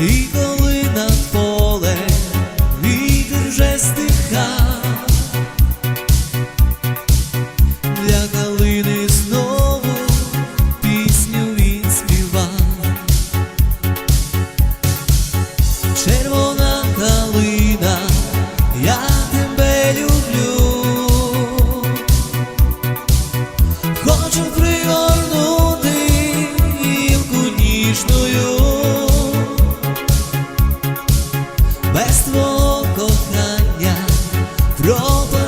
І коли над поле вітер вже стиха, для калини знову пісню він співав. червона калина, я тебе люблю, хочу пригорнути гілку ніжною. roll